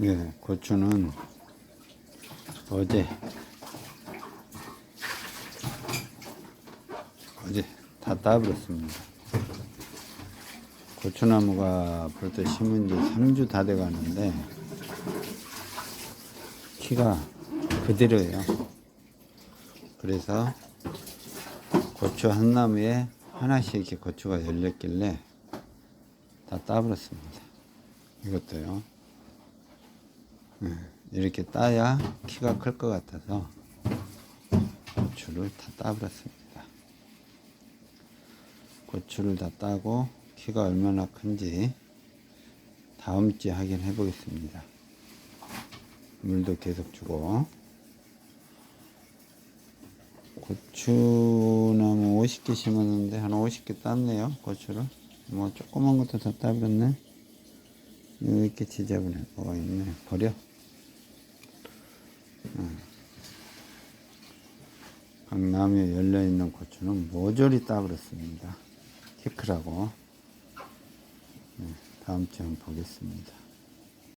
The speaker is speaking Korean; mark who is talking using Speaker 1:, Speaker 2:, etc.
Speaker 1: 네, 고추는 어제 어제 다 따버렸습니다. 고추나무가 벌써 심은 지 3주 다 돼 가는데 키가 그대로예요. 그래서 고추 한 나무에 하나씩 이렇게 고추가 열렸길래 다 따버렸습니다. 이것도요. 네, 이렇게 따야 키가 클 것 같아서 고추를 다 따버렸습니다. 고추를 다 따고 키가 얼마나 큰지 다음 주에 확인해 보겠습니다. 물도 계속 주고. 고추나무 50개 심었는데 한 50개 땄네요 고추를. 뭐 조그만 것도 다 따버렸네. 이렇게 지저분해 뭐가 있네. 버려 강남에 열려있는 고추는 모조리 따버렸습니다. 키크라고. 네, 다음 주에 한번 보겠습니다